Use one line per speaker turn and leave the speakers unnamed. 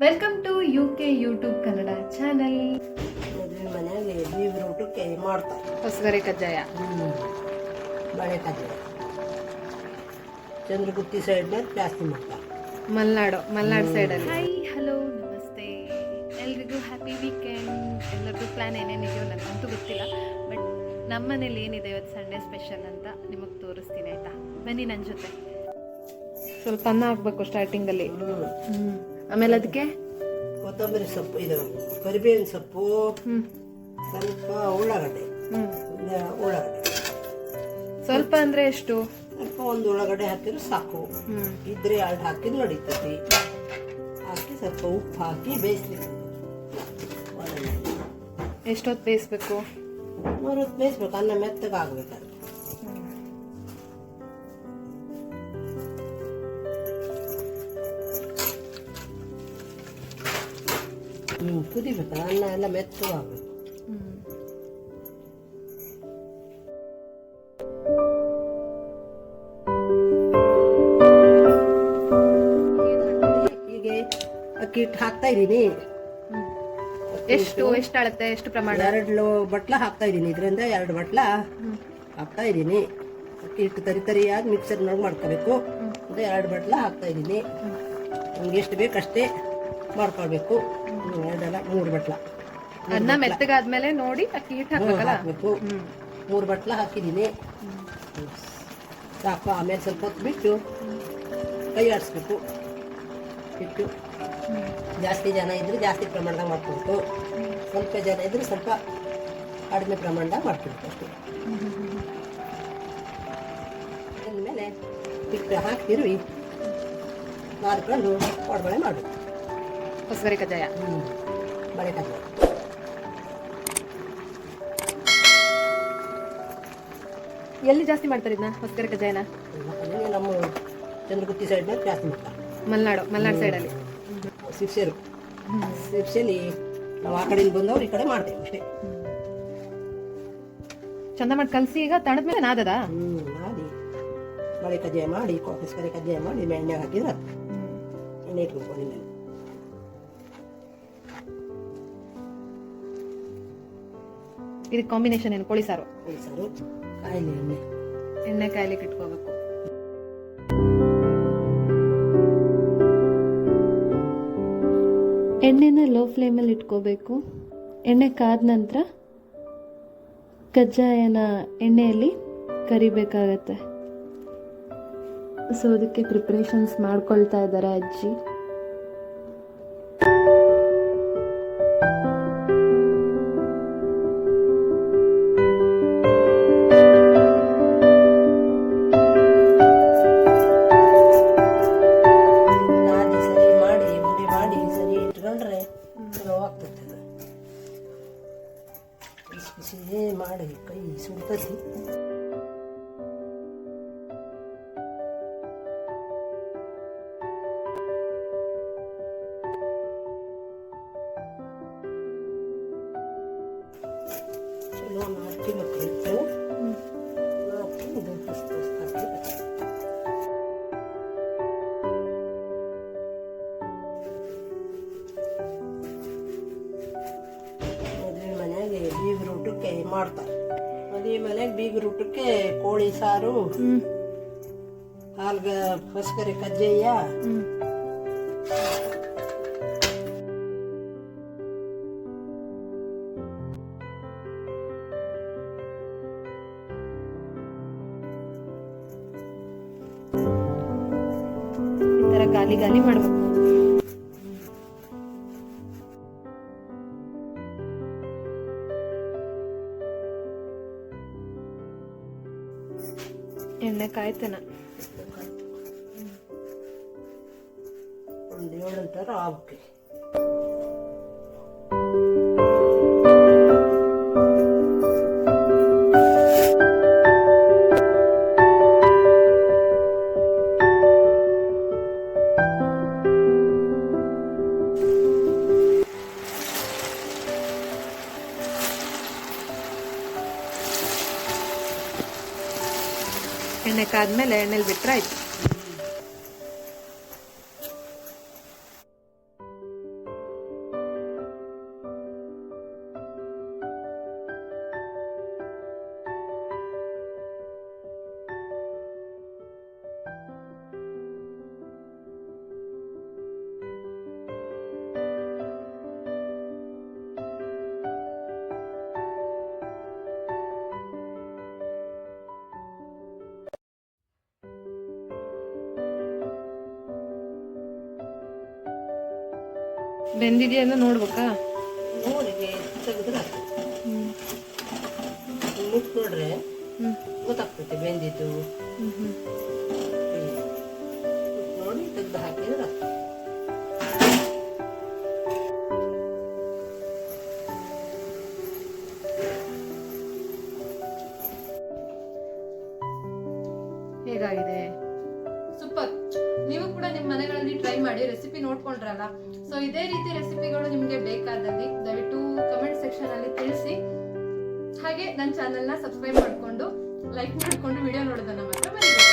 Welcome to U K YouTube Kannada channel
ಮದುವೆ ಮನೆಯಲ್ಲಿ ಬೀಗ್ರ ಊಟಕ್ಕೆ ಮಾಡ್ತಾರೆ.
ಹೊಸಗರೆ ಕಜ್ಜಾಯ.
ಬಳೆ ಕಜ್ಜಾಯ. ಚಂದ್ರಗುತ್ತಿ ಸೈಡ್ ಜಾಸ್ತಿ ಮಾಡ್ತಾರೆ.
ಮಲ್ನಾಡು ಮಲ್ನಾಡು ಸೈಡಲ್ಲಿ ಹಾಯ್ ಹಲೋ ನಮಸ್ತೆ. ಎಲ್ರಿಗೂ ಹ್ಯಾಪಿ ವೀಕೆಂಡ್ ಎಲ್ಲರಿಗೂ ಪ್ಲ್ಯಾನ್ ಏನೇನಿದೆಯೋ ನನಗಂತೂ ಗೊತ್ತಿಲ್ಲ ಬಟ್ ನಮ್ಮ ಮನೇಲಿ ಏನಿದೆ ಇವತ್ತು ಸಂಡೇ ಸ್ಪೆಷಲ್ ಅಂತ ನಿಮಗೆ ತೋರಿಸ್ತೀನಿ ಆಯ್ತಾ? ಬನ್ನಿ ನನ್ನ ಜೊತೆ. ಸ್ವಲ್ಪ ಅನ್ನ ಹಾಕ್ಬೇಕು ಸ್ಟಾರ್ಟಿಂಗಲ್ಲಿ
ಹ್ಞೂ
ಆಮೇಲೆ ಅದಕ್ಕೆ?
ಕೊತ್ತಂಬರಿ ಸೊಪ್ಪು ಇದು ಕರಿಬೇವಿನ ಸೊಪ್ಪು ಸ್ವಲ್ಪ ಉಳ್ಳಾಗಡ್ಡೆ. ಉಳ್ಳಾಗಡ್ಡೆ.
ಸ್ವಲ್ಪ ಅಂದ್ರೆ ಎಷ್ಟು?
ಸ್ವಲ್ಪ ಒಂದು ಉಳ್ಳಾಗಡ್ಡೆ ಹಾಕಿದ್ರೆ ಸಾಕು. ಇದ್ರೆ ಎರಡು ಹಾಕಿದ್ರೆ ನಡೀತದೆ ಹಾಕಿ ಸ್ವಲ್ಪ ಉಪ್ಪು ಹಾಕಿ ಬೇಯಿಸ್ಲಿಕ್ಕೆ
ಎಷ್ಟೊತ್ತು ಬೇಯಿಸ್ಬೇಕು?
ಮೂರೊತ್ತು ಬೇಯಿಸ್ಬೇಕು. ಅನ್ನ ಮೆತ್ತಗೆ ಹ್ಞೂ ಕುದಿಬೇಕು ಅನ್ನ ಎಲ್ಲ
ಹ್ಞೂ
ಹೀಗೆ ಅಕ್ಕಿ ಹಿಟ್ಟು ಹಾಕ್ತಾ ಇದ್ದೀನಿ.
ಎಷ್ಟು ಎಷ್ಟು ಅಳತೆ ಎಷ್ಟು ಪ್ರಮಾಣ?
ಎರಡು ಬಟ್ಲ ಹಾಕ್ತಾ ಇದ್ದೀನಿ. ಇದರಿಂದ ಎರಡು ಬಟ್ಲ ಹಾಕ್ತಾ ಇದ್ದೀನಿ. ಅಕ್ಕಿ ಹಿಟ್ಟು ತರಿ ತರಿಯಾಗಿ ಮಿಕ್ಸರ್ನಾಗ ಮಾಡ್ಕೋಬೇಕು. ಅಂದರೆ ಎರಡು ಬಟ್ಲ ಹಾಕ್ತಾ ಇದ್ದೀನಿ. ನಮ್ಗೆ ಎಷ್ಟು ಬೇಕಷ್ಟೇ ಅಷ್ಟೇ ಮಾಡ್ಕೊಳ್ಬೇಕು. ಎರಡಲ್ಲ ಮೂರು ಬಟ್ಲ.
ಅನ್ನ ಮೆತ್ತಗಾದ್ಮೇಲೆ ನೋಡಿ ಅಕ್ಕಿ ಹಿಟ್ಟು ಹಾಕ್ಬೇಕಲ್ಲ?
ಹಾಕಬೇಕು. ಮೂರು ಬಟ್ಲ ಹಾಕಿದ್ದೀನಿ ಸಾಕು ಆಮೇಲೆ ಸ್ವಲ್ಪ ಹೊತ್ತು ಬಿಟ್ಟು ಕೈ ಆಡಿಸ್ಬೇಕು. ಹಿಟ್ಟು ಜಾಸ್ತಿ ಜನ ಇದ್ದರೆ ಜಾಸ್ತಿ ಪ್ರಮಾಣದಾಗ ಮಾಡ್ಕೊಬೇಕು ಸ್ವಲ್ಪ ಜನ ಇದ್ದರೆ ಸ್ವಲ್ಪ ಕಡಿಮೆ ಪ್ರಮಾಣದಾಗ ಮಾಡ್ಕೊಬೇಕು ಅಷ್ಟೇ. ಮೇಲೆ ಹಿಟ್ಟು ಹಾಕಿ ತಿರುವಿ ನಾದ್ಕೊಂಡು ಕೊಡಬಳೆ ಮಾಡಬೇಕು.
ಹೊಸಗರಿ ಕಜ್ಜಾಯ.
ಬಳೆ ಕಜ್ಜಾಯ.
ಎಲ್ಲಿ ಜಾಸ್ತಿ ಮಾಡ್ತಾರೆ ಇದನ್ನ ಹೊಸಗರಿ ಕಜ್ಜಾಯನ?
ಅಲ್ಲೇ ನಮ್ಮ ಚಂದ್ರಗುತ್ತಿ ಮೇಲೆ ಜಾಸ್ತಿ ಮಾಡ್ತಾರೆ.
ಮಲ್ನಾಡು ಮಲ್ನಾಡು ಸೈಡಲ್ಲಿ
ಶಿರ್ಷೆರು ಶಿರ್ಷೆಲಿ ನಾವು ಆ ಕಡೆಯಿಂದ ಬಂದವ್ರು ಈ ಕಡೆ ಮಾಡ್ತೇವೆ ಅಷ್ಟೇ.
ಚಂದ ಮಾಡಿ ಕಲಸಿ ಈಗ ತಣದ ಮೇಲೆ ನಾದದ
ಮಾಡಿ ಬಳೆ ಕಜ್ಜಾಯ ಮಾಡಿ ಕೊಕ್ಕಸ್ಕರೆ ಕಜ್ಜಾಯ ಮಾಡಿ ಎಣ್ಣೆ ಹಾಕಿದ್ರೆ ಎಣ್ಣೆ ಇಟ್ಕೊಂಡು ಮೇಲೆ
ಇದು ಕಾಂಬಿನೇಷನ್ ಏನು? ಕೋಳಿ ಸಾರು
ಸಾರು ಕಾಯಿಲೆ ಎಣ್ಣೆ.
ಎಣ್ಣೆ ಇಟ್ಕೋಬೇಕು.
ಎಣ್ಣೆನ ಲೋ ಫ್ಲೇಮಲ್ಲಿ ಇಟ್ಕೋಬೇಕು. ಎಣ್ಣೆ ಕಾದ ನಂತರ ಕಜ್ಜಾಯನ ಎಣ್ಣೆಯಲ್ಲಿ ಕರಿಬೇಕಾಗತ್ತೆ. ಸೊ ಅದಕ್ಕೆ ಪ್ರಿಪ್ರೇಷನ್ಸ್ ಮಾಡ್ಕೊಳ್ತಾ ಇದ್ದಾರೆ ಅಜ್ಜಿ.
ಬಿಸಿ ಬಿಸಿ ಮಾಡಿ ಕೈ ಸುಡ್ತೈತಿ ಚಲೋ ನಾಟಿ ಮದುವೆ ಮನೆಯಾಗ ಬೀಗರ ಊಟಕ್ಕೆ ಕೋಳಿ ಸಾರು ಹಾಲ್ಗ ಹೊಸ್ಕರೆ ಕಜ್ಜಯ್ಯ
ಈ ತರ ಗಾಲಿ ಗಾಲಿ ಮಾಡ್ಬೇಕು ಎಣ್ಣೆ ಕಾಯ್ತನ.
ಒಂದು ಏಳು ಥರ ಆಗುತ್ತೆ
ಎಣ್ಣೆ ಕಾದ್ಮೇಲೆ ಎಣ್ಣೆಲಿ ಬಿಟ್ಟರೆ ಆಯ್ತು. ಬೆಂದಿದೆಯಾ ಅಂತ ನೋಡ್ಬೇಕಾ?
ನೋಡಿ ತೆಗೆದ್ರೆ? ಆಯ್ತು.
ಹ್ಞೂ
ಮುಟ್ ನೋಡ್ರೆ ಗೊತ್ತಾಗ್ತೈತೆ ಬೆಂದಿದ್ದು. ನೋಡಿ ತೆಗೆದು ಹಾಕಿದ್ರೆ
ನೋಡ್ಕೊಂಡ್ರಲ್ಲ? ಸೊ ಇದೇ ರೀತಿ ರೆಸಿಪಿಗಳು ನಿಮಗೆ ಬೇಕಾದಲ್ಲಿ ದಯವಿಟ್ಟು ಕಮೆಂಟ್ ಸೆಕ್ಷನ್ ಅಲ್ಲಿ ತಿಳಿಸಿ. ಹಾಗೆ ನನ್ನ ಚಾನೆಲ್ನ ಸಬ್ಸ್ಕ್ರೈಬ್ ಮಾಡಿಕೊಂಡು ಲೈಕ್ ಮಾಡಿಕೊಂಡು ವಿಡಿಯೋ ನೋಡೋದನ್ನ ಮಾತ್ರ ಮರಿಬೇಡಿ.